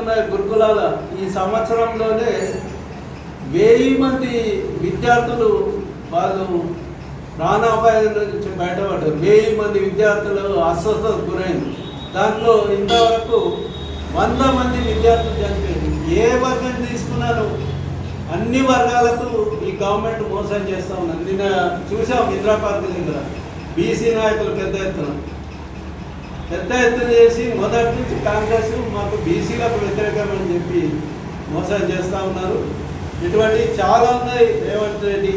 ఉన్నాయి గురుకులాల ఈ సంవత్సరంలోనే వెయ్యి మంది విద్యార్థులు వాళ్ళు ప్రాణాపాయం నుంచి బయటపడ్డారు. వెయ్యి మంది విద్యార్థులు అస్వస్థత గురైంది. దాంట్లో ఇంతవరకు వంద మంది విద్యార్థులు చనిపోయింది ఏ వర్గం తీసుకున్నాను? అన్ని వర్గాలకు ఈ గవర్నమెంట్ మోసం చేస్తా ఉన్నాను నిన్న చూసాం ఇందిరా పార్క్ దగ్గర. బీసీ నాయకులు పెద్ద ఎత్తున. పెద్ద ఎత్తున చేసి మొదటి నుంచి కాంగ్రెస్ మాకు బీసీలకు వ్యతిరేకమని చెప్పి మోసం చేస్తూ ఉన్నారు. ఇటువంటి చాలా ఉన్నాయి రేవంత్ రెడ్డి.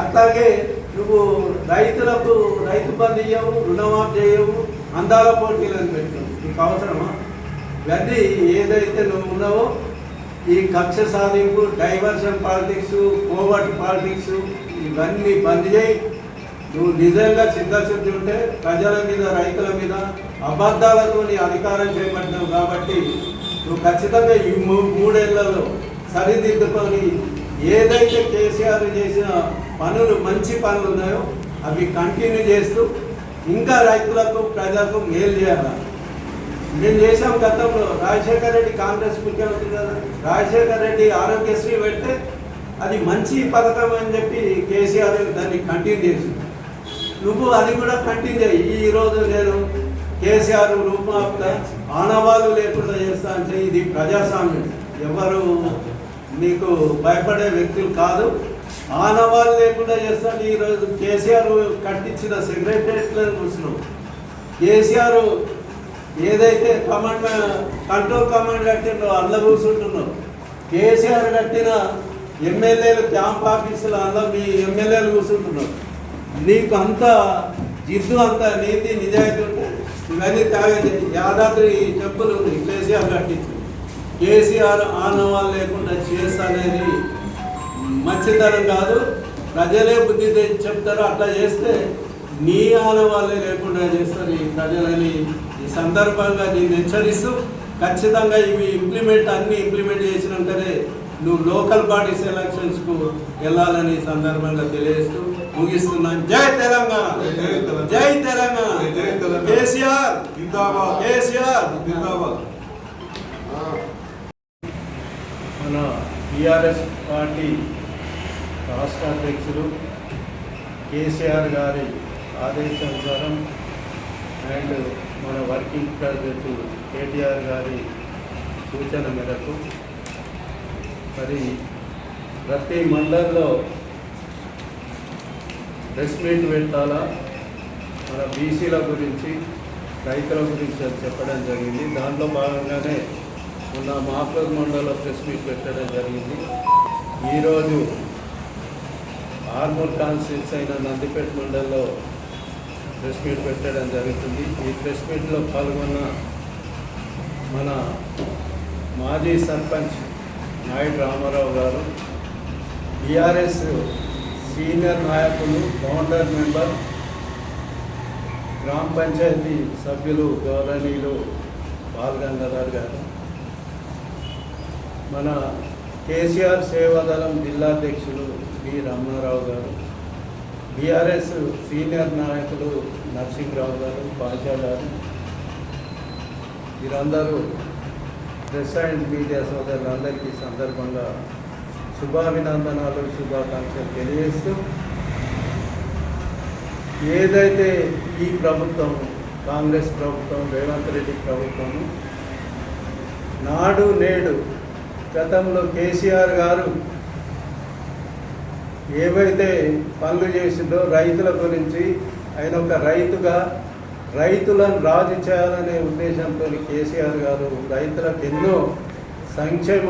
అట్లాగే నువ్వు రైతులకు రైతు బంధు చేయవు రుణమాఫీ చేయవు అందాల పోటీలను పెట్టావు నీకు అవసరమా? ఇవన్నీ ఏదైతే నువ్వు ఉన్నావో ఈ కక్ష సాధింపు డైవర్షన్ పాలిటిక్స్ కోవర్ట్ పాలిటిక్స్ ఇవన్నీ బంద్ చేయి. నువ్వు నిజంగా చిత్తశుద్ధి ఉంటే ప్రజల మీద రైతుల మీద అబద్ధాలతో నీ అధికారం చేపట్టినావు కాబట్టి నువ్వు ఖచ్చితంగా ఈ మూ- మూడేళ్ళలో సరిదిద్దుకొని ఏదైతే కేసీఆర్ చేసిన పనులు మంచి పనులు ఉన్నాయో అవి కంటిన్యూ చేస్తూ ఇంకా రైతులకు ప్రజలకు మేలు చేయాలి? మేము చేసాం గతంలో. రాజశేఖర రెడ్డి కాంగ్రెస్ ముఖ్యమంత్రి కదా. రాజశేఖర రెడ్డి ఆరోగ్యశ్రీ పెడితే అది మంచి పథకం అని చెప్పి కేసీఆర్ దాన్ని కంటిన్యూ చేసింది నువ్వు అది కూడా కంటిన్యూ ఈ రోజు నేను కేసీఆర్ రూపమాపుతా ఆనవాళ్ళు లేకుండా చేస్తా అంటే ఇది ప్రజాస్వామ్యం. ఎవరు నీకు భయపడే వ్యక్తులు కాదు. ఆనవాళ్ళు లేకుండా చేస్తాను ఈరోజు కేసీఆర్ కట్టించిన సెక్రటరియట్లో కూర్చున్నావు కేసీఆర్ ఏదైతే కమాండ్ కంట్రోల్ కమాండ్ కట్టిండో అందులో కూర్చుంటున్నావు కేసీఆర్ కట్టిన ఎమ్మెల్యేలు క్యాంప్ ఆఫీసులు అందులో మీ ఎమ్మెల్యేలు కూర్చుంటున్నారు. నీకు అంత జిద్దు అంత నీతి నిజాయితీ ఉంటే ఇవన్నీ తాగేది యాదాద్రి చెప్పులు కేసీఆర్ కట్టించు కేసీఆర్ ఆనవాళ్ళు లేకుండా చేస్తానేది మంచితనం కాదు ప్రజలే బుద్ధి చెప్తారు అట్లా చేస్తే నీ ఆనవాళ్ళే లేకుండా చేస్తారు ఈ ప్రజలని. ఈ సందర్భంగా నేను హెచ్చరిస్తూ ఖచ్చితంగా ఇవి ఇంప్లిమెంట్ అన్ని ఇంప్లిమెంట్ చేసినాకనే నువ్వు లోకల్ బాడీస్ ఎలక్షన్స్కు వెళ్ళాలని సందర్భంగా తెలియజేస్తూ ముగిస్తున్నాను. జై తెలంగాణ. జై తెలంగాణ. కేసీఆర్ కేసీఆర్ మన టిఆర్ఎస్ పార్టీ రాష్ట్ర అధ్యక్షులు కేసీఆర్ గారి ఆదేశానుసారం అండ్ మన వర్కింగ్ ప్రెసిడెంట్ కేటీఆర్ గారి సూచన మేరకు మరి ప్రతి మండలంలో ప్రెస్ మీట్ పెట్టాలా మన బీసీల గురించి రైతుల గురించి అది చెప్పడం జరిగింది. దాంట్లో భాగంగానే మొన్న మాఫ్లూర్ మండలంలో ప్రెస్ మీట్ పెట్టడం జరిగింది. ఈరోజు ఆర్మూర్ కాన్స్టిట్యూన్స్ అయిన నందిపేట మండలంలో ప్రెస్ మీట్ పెట్టడం జరుగుతుంది. ఈ ప్రెస్ మీట్లో పాల్గొన్న మన మాజీ సర్పంచ్ నాయుడు రామారావు గారు బీఆర్ఎస్ సీనియర్ నాయకులు ఫౌండర్ మెంబర్ గ్రామ పంచాయతీ సభ్యులు గౌరవనీయులు బాలగంగాధర్ గారు మన కేసీఆర్ సేవాదళం జిల్లాధ్యక్షులు B Ramanarao garu BRS senior నాయకులు నరసింహరావు గారు పాషా గారు వీరందరూ ప్రెస్ అండ్ మీడియా సోదరులందరికీ సందర్భంగా శుభాభినందనాలు శుభాకాంక్షలు తెలియజేస్తూ ఏదైతే ఈ ప్రభుత్వం కాంగ్రెస్ ప్రభుత్వం రేవంత్ రెడ్డి ప్రభుత్వం నాడు నేడు గతంలో కేసీఆర్ గారు ఏవైతే పనులు చేసిందో రైతుల గురించి ఆయన ఒక రైతుగా రైతులను రాజు చేయాలనే ఉద్దేశంతో కేసీఆర్ గారు రైతులకు ఎన్నో సంక్షేమ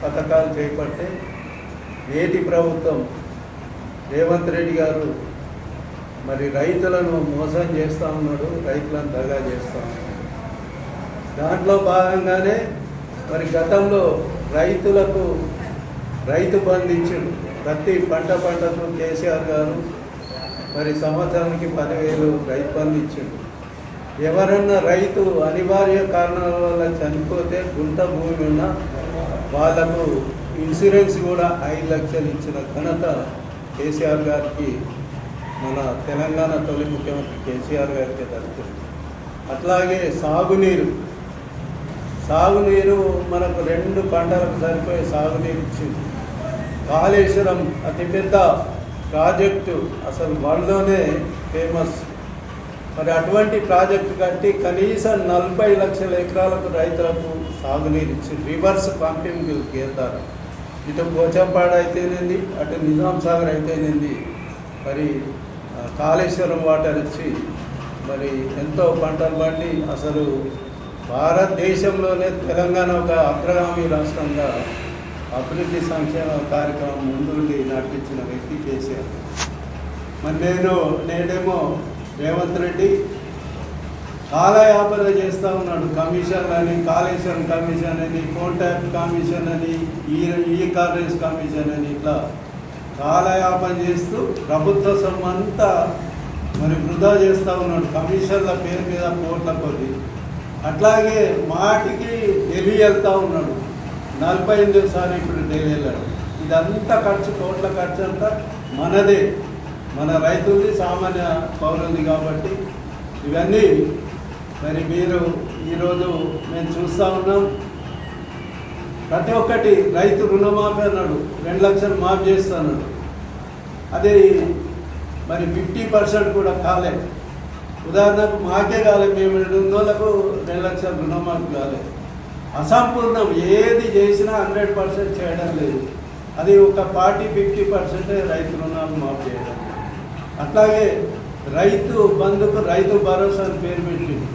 పథకాలు చేపట్టి నేటి ప్రభుత్వం రేవంత్ రెడ్డి గారు మరి రైతులను మోసం చేస్తూ ఉన్నాడు రైతులను దగా చేస్తూ ఉన్నాడు. దాంట్లో భాగంగానే మరి గతంలో రైతులకు రైతు బంధు ప్రతి పంట పంటకు కేసీఆర్ గారు మరి సంవత్సరానికి పదివేలు రైతు బంధు ఎవరన్నా రైతు అనివార్య కారణాల వల్ల చనిపోతే గుంట భూమి ఉన్న వాళ్ళకు ఇన్సూరెన్స్ కూడా ఐదు లక్షలు ఇచ్చిన ఘనత కేసీఆర్ గారికి మన తెలంగాణ తొలి ముఖ్యమంత్రి కేసీఆర్ గారికి దక్కుతుంది. అట్లాగే సాగునీరు. సాగునీరు మనకు రెండు పంటలకు సరిపోయే సాగునీరు ఇచ్చింది. కాళేశ్వరం అతిపెద్ద ప్రాజెక్టు అసలు వరల్డ్లోనే ఫేమస్. మరి అటువంటి ప్రాజెక్టు కట్టి కనీసం నలభై లక్షల ఎకరాలకు రైతులకు సాగునీరు ఇచ్చింది. రివర్స్ పంపింగ్ కేంద్రాలు. ఇటు పోచంపాడు అయితేనేది అటు నిజాం సాగర్ అయితేనేది మరి కాళేశ్వరం వాటర్ వచ్చి మరి ఎంతో పంటలు పండి అసలు భారతదేశంలోనే తెలంగాణ ఒక అగ్రగామి రాష్ట్రంగా అభివృద్ధి సంక్షేమ కార్యక్రమం ముందుండి నడిపించిన వ్యక్తి కేసీఆర్. మరి నేను నేనేమో రేవంత్ రెడ్డి కాలయాపన చేస్తూ ఉన్నాడు. కమిషన్ అని కాళేశ్వరం కమిషన్ అని ఫోన్ ట్యాప్ కమిషన్ అని ఈ ఈ కాంగ్రెస్ కమిషన్ అని ఇట్లా కాలయాపన చేస్తూ ప్రభుత్వ సొమ్మంతా మరి వృధా చేస్తూ ఉన్నాడు. కమిషన్ల పేరు మీద కోట్ల కొద్ది. అట్లాగే మాటికి ఢిల్లీ వెళ్తూ ఉన్నాడు. నలభై ఎనిమిది సార్లు ఇప్పుడు ఢిల్లీ వెళ్ళాడు. ఇదంతా ఖర్చు కోట్ల ఖర్చు అంతా మనదే. మన రైతుంది సామాన్య పౌరుంది కాబట్టి ఇవన్నీ మరి మీరు ఈరోజు మేము చూస్తూ ఉన్నాం. ప్రతి ఒక్కటి రైతు రుణమాఫీ అన్నాడు. రెండు లక్షలు మాఫీ చేస్తున్నాడు అది మరి ఫిఫ్టీ పర్సెంట్ కూడా కాలే. ఉదాహరణకు మాకే కాలేదు మేము రెండు వందలకు రెండు లక్షల రుణమాఫీ కాలేదు అసంపూర్ణం ఏది చేసినా హండ్రెడ్ పర్సెంట్ చేయడం లేదు. అది ఒక ఫార్టీ ఫిఫ్టీ పర్సెంటే రైతు రుణాలు మాఫీ చేయడం అట్లాగే రైతు బంధుకు రైతు భరోసా అని పేరు పెట్టింది.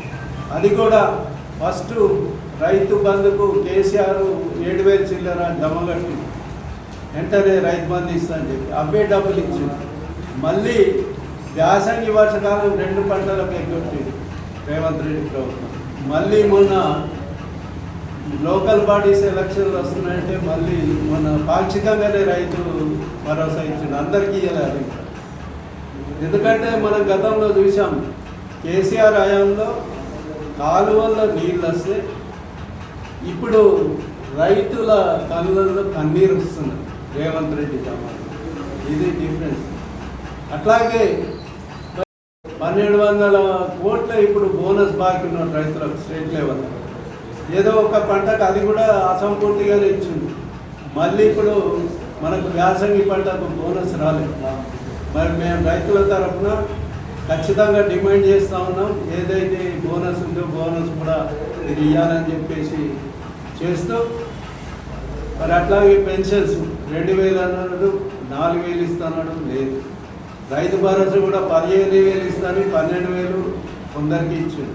అది కూడా ఫస్ట్ రైతు బంధుకు కేసీఆర్ ఏడు వేలు చిల్లర జమ కట్టి వెంటనే రైతు బంధు ఇస్తా చెప్పి అవే డబ్బులు ఇచ్చింది మళ్ళీ వ్యాసంగి వర్షకాలం రెండు పంటలకు ఎగ్గొట్టి రేవంత్ రెడ్డి ప్రభుత్వం. మళ్ళీ మొన్న లోకల్ బాడీస్ ఎలక్షన్లు వస్తున్నాయంటే మళ్ళీ మొన్న పాక్షికంగానే రైతు భరోసా ఇచ్చిండు. అందరికీ ఇవ్వాలి ఎందుకంటే మనం గతంలో చూసాం కేసీఆర్ హయాంలో కాలువల్లో నీళ్ళు వస్తే ఇప్పుడు రైతుల కళ్ళల్లో కన్నీరు వస్తుంది. రేవంత్ రెడ్డి జమానా ఇది డిఫరెన్స్. అట్లాగే పన్నెండు వందల కోట్ల ఇప్పుడు బోనస్ బాకీ రైతులకు స్టేట్ లెవెల్. ఏదో ఒక పంటకు అది కూడా అసంపూర్తిగానే ఇచ్చింది. మళ్ళీ ఇప్పుడు మనకు వ్యాసంగి పంటకు బోనస్ రాలేదు. మరి మేము రైతుల తరఫున ఖచ్చితంగా డిమాండ్ చేస్తూ ఉన్నాం. ఏదైతే బోనస్ ఉందో బోనస్ కూడా ఇది ఇవ్వాలని చెప్పేసి చేస్తూ మరి అట్లాగే పెన్షన్స్ రెండు వేలు అన్నాడు నాలుగు వేలు ఇస్తున్నాడు లేదు. రైతు భరోసా కూడా పదిహేను వేలు ఇస్తాను పన్నెండు వేలు కొందరికి ఇచ్చాడు.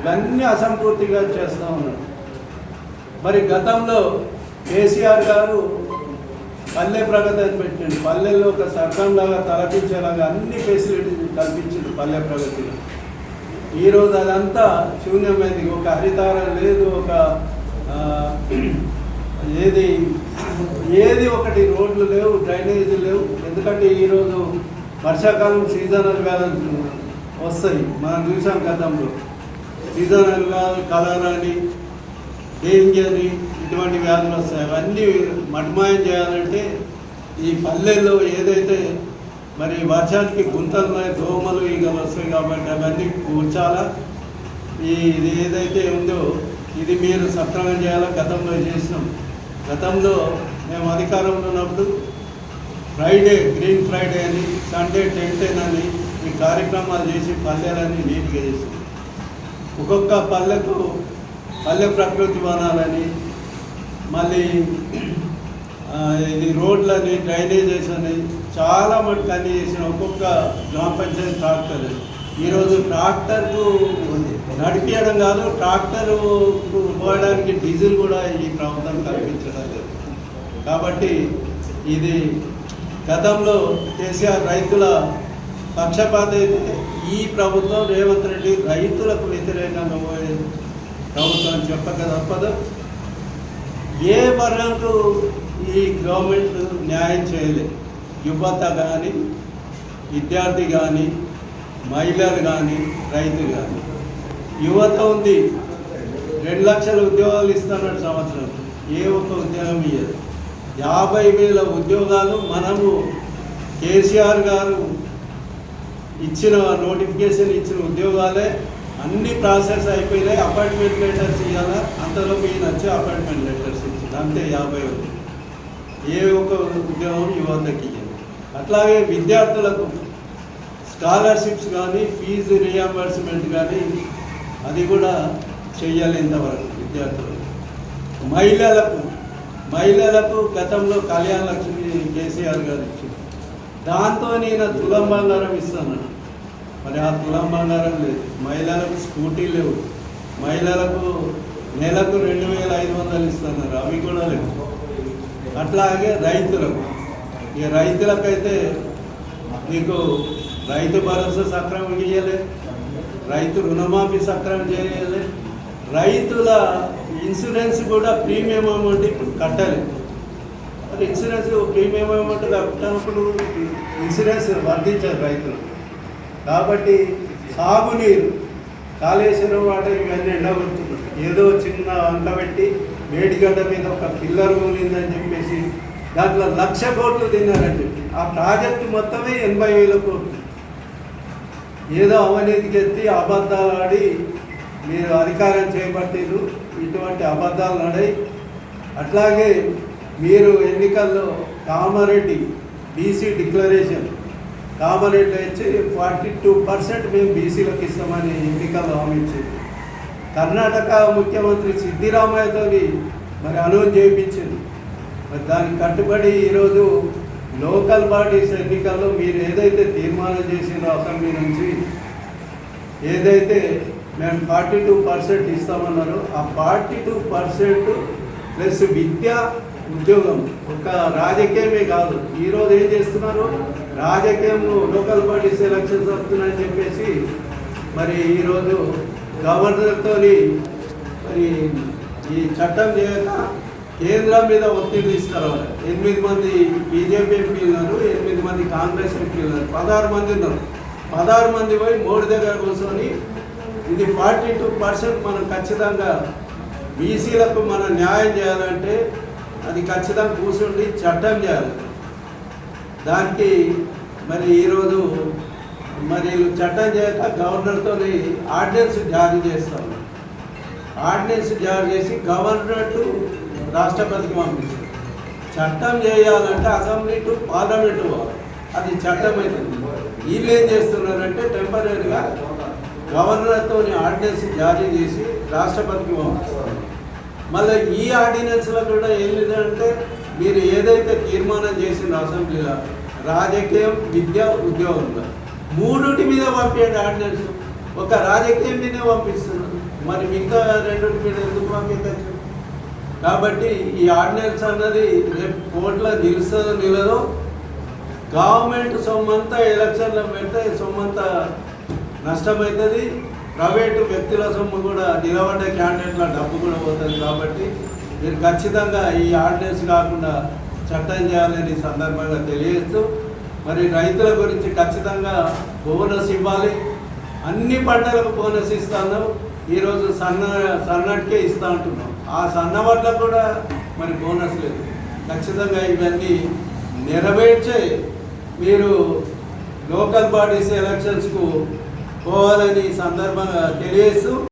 ఇవన్నీ అసంపూర్తిగా చేస్తూ ఉన్నాడు. మరి గతంలో కేసీఆర్ గారు పల్లె ప్రగతి అని పెట్టిండు. పల్లెల్లో ఒక సర్కంలాగా తలపించేలాగా అన్ని ఫెసిలిటీస్ కల్పించింది పల్లె ప్రగతిలో ఈరోజు అదంతా శూన్యమైంది. ఒక హరితారం లేదు ఒక ఏది ఏది ఒకటి రోడ్లు లేవు డ్రైనేజీ లేవు. ఎందుకంటే ఈరోజు వర్షాకాలం సీజనల్ వ్యాధులు వస్తాయి. మనం చూసాం గతంలో. సీజనల్ వ్యాధులు కలరా అని డెంగ్యూ అని ఇటువంటి వ్యాధులు వస్తాయి. అవన్నీ మటుమాయం చేయాలంటే ఈ పల్లెల్లో ఏదైతే మరి వర్షానికి గుంతలు దోమలు ఇక వస్తాయి కాబట్టి అవన్నీ కూర్చాలా? ఈ ఇది ఏదైతే ఉందో ఇది మీరు సక్రమం చేయాలా? గతంలో చేసినాం. గతంలో మేము అధికారంలో ఉన్నప్పుడు ఫ్రైడే గ్రీన్ ఫ్రైడే అని సండే టెన్ అని ఈ కార్యక్రమాలు చేసి పల్లెలని నీట్గా చేసి ఒక్కొక్క పల్లెకు పల్లె ప్రకృతి వనాలని మళ్ళీ ఇది రోడ్లని డ్రైనేజెస్ అని చాలా మటుకు అన్ని చేసిన ఒక్కొక్క గ్రామ పంచాయతీ ట్రాక్టర్. ఈరోజు ట్రాక్టర్కు నడిపించడం కాదు ట్రాక్టర్ పోయడానికి డీజిల్ కూడా ఈ ప్రభుత్వం కల్పించడం లేదు కాబట్టి ఇది గతంలో కేసీఆర్ రైతుల పక్షపాత అయితే ఈ ప్రభుత్వం రేవంత్ రెడ్డి రైతులకు వ్యతిరేకంగా పోయే ప్రభుత్వం చెప్పక తప్పదు. ఏ వర్గంకు ఈ గవర్నమెంట్ న్యాయం చేయలేదు. యువత కానీ విద్యార్థి కానీ మహిళలు కానీ రైతు కానీ యువత ఉంది. రెండు లక్షల ఉద్యోగాలు ఇస్తున్నాడు సంవత్సరం. ఏ ఒక్క ఉద్యోగం ఇయ్యదు. యాభై వేల ఉద్యోగాలు మనము కేసీఆర్ గారు ఇచ్చిన నోటిఫికేషన్ ఇచ్చిన ఉద్యోగాలే అన్ని ప్రాసెస్ అయిపోయినాయి. అపాయింట్మెంట్ లెటర్స్ ఇవ్వాలా అంతలో ఈయన వచ్చి అపాయింట్మెంట్ లెటర్స్ ఇచ్చింది అంతే యాభై ఏ ఒక్క ఉద్యోగం యువతకి ఇవ్వాలి అట్లాగే విద్యార్థులకు స్కాలర్షిప్స్ కానీ ఫీజు రియంబర్స్మెంట్ కానీ అది కూడా చెయ్యాలి ఇంతవరకు విద్యార్థులకు. మహిళలకు మహిళలకు గతంలో కళ్యాణ లక్ష్మి కేసీఆర్ గారు ఇచ్చింది దాంతో నేను తులం బంగారం ఇస్తాను. మరి ఆ తులం బంగారం లేదు. మహిళలకు స్కూటీ లేవు. మహిళలకు నెలకు రెండు వేల ఐదు వందలు ఇస్తున్నారు అవి కూడా లేవు. అట్లాగే రైతులకు. ఇక రైతులకైతే నీకు రైతు భరోసా సక్రమం ఇవ్వలే రైతు రుణమాఫీ సక్రమం చేయలే. రైతుల ఇన్సూరెన్స్ కూడా ప్రీమియం అమౌంట్ ఇప్పుడు కట్టాలి. మరి ఇన్సూరెన్స్ ప్రీమియం అమౌంట్ కట్టినప్పుడు ఇన్సూరెన్స్ వర్తించారు రైతులు. కాబట్టి సాగునీరు కాళేశ్వరం వాటర్ ఇవన్నీ ఎండగొడుతున్నారు ఏదో చిన్న వంక పెట్టి వేడిగడ్డ మీద ఒక పిల్లర్ ఉందని చెప్పేసి దాంట్లో లక్ష కోట్లు తిన్నారని చెప్పి ఆ ప్రాజెక్టు మొత్తమే ఎనభై వేల కోట్లు. ఏదో అవినీతికి ఎత్తి అబద్ధాలు ఆడి మీరు అధికారం చేపట్టారు ఇటువంటి అబద్ధాలు ఆడాయి అట్లాగే మీరు ఎన్నికల్లో కామారెడ్డి బీసీ డిక్లరేషన్ కామారెడ్డి వచ్చి ఫార్టీ టూ పర్సెంట్ మేము బీసీలకు ఇస్తామని ఎన్నికల్లో హామీ ఇచ్చింది కర్ణాటక ముఖ్యమంత్రి సిద్ధిరామయ్యతో మరి అనుమతి చేయించింది. మరి దానికి కట్టుబడి ఈరోజు లోకల్ బాడీస్ ఎన్నికల్లో మీరు ఏదైతే తీర్మానం చేసిందో అసెంబ్లీ నుంచి ఏదైతే మేము ఫార్టీ టూ పర్సెంట్ ఇస్తామన్నారో ఆ ఫార్టీ టూ పర్సెంట్ ప్లస్ విద్య ఉద్యోగం ఒక రాజకీయమే కాదు. ఈరోజు ఏం చేస్తున్నారు? రాజకీయం లోకల్ బాడీస్ ఎలక్షన్స్ వస్తున్నాయని చెప్పేసి మరి ఈరోజు గవర్నర్తో మరి ఈ చట్టం చేయక కేంద్రం మీద ఒత్తిడి తీసుకురావాలి ఎనిమిది మంది బీజేపీ ఎంపీలు ఉన్నారు ఎనిమిది మంది కాంగ్రెస్ ఎంపీలు ఉన్నారు. పదహారు మంది ఉన్నారు. పదహారు మంది పోయి మోడీ దగ్గర కూర్చొని ఇది ఫార్టీ టూ పర్సెంట్ మనం ఖచ్చితంగా బీసీలకు మనం న్యాయం చేయాలంటే అది ఖచ్చితంగా కూర్చుండి చట్టం చేయాలి. దానికి మరి ఈరోజు మరి చట్టం చేయక గవర్నర్తో ఆర్డినెన్స్ జారీ చేస్తాము. ఆర్డినెన్స్ జారీ చేసి గవర్నర్ టు రాష్ట్రపతికి పంపిస్తారు చట్టం చేయాలంటే అసెంబ్లీ టు పార్లమెంట్ అది చట్టం అవుతుంది వీళ్ళు ఏం చేస్తున్నారంటే టెంపరీగా గవర్నర్తో ఆర్డినెన్స్ జారీ చేసి రాష్ట్రపతికి పంపిస్తారు. మళ్ళీ ఈ ఆర్డినెన్స్లో కూడా ఏంటంటే మీరు ఏదైతే తీర్మానం చేసిన అసెంబ్లీలో రాజకీయం విద్య ఉద్యోగంలో మూడుటి మీద పంపించండి ఆర్డినెన్స్. ఒక రాజకీయం మీదే పంపిస్తున్నారు. మరి మిగతా రెండింటి మీద ఎందుకు పంపించచ్చు కాబట్టి ఈ ఆర్డినెన్స్ అన్నది రేపు కోర్టులో నిలుస్తుందో నిలదో గవర్నమెంట్ సొమ్మంతా ఎలక్షన్లో పెడితే సొమ్మంతా నష్టమవుతుంది. ప్రైవేటు వ్యక్తుల సొమ్ము కూడా నిలబడ్డ క్యాండిడేట్ల డబ్బు కూడా పోతుంది కాబట్టి మీరు ఖచ్చితంగా ఈ ఆర్డినెన్స్ కాకుండా చట్టం చేయాలని సందర్భంగా తెలియజేస్తూ మరి రైతుల గురించి ఖచ్చితంగా బోనస్ ఇవ్వాలి. అన్ని పంటలకు బోనస్ ఇస్తాను. ఈరోజు సన్న సన్నటికే ఇస్తా అంటున్నాం. ఆ సన్నవాట్లకు కూడా మరి బోనస్ లేదు. ఖచ్చితంగా ఇవన్నీ నెరవేర్చే మీరు లోకల్ బాడీస్ ఎలక్షన్స్కు పోవాలని సందర్భంగా తెలియజేస్తూ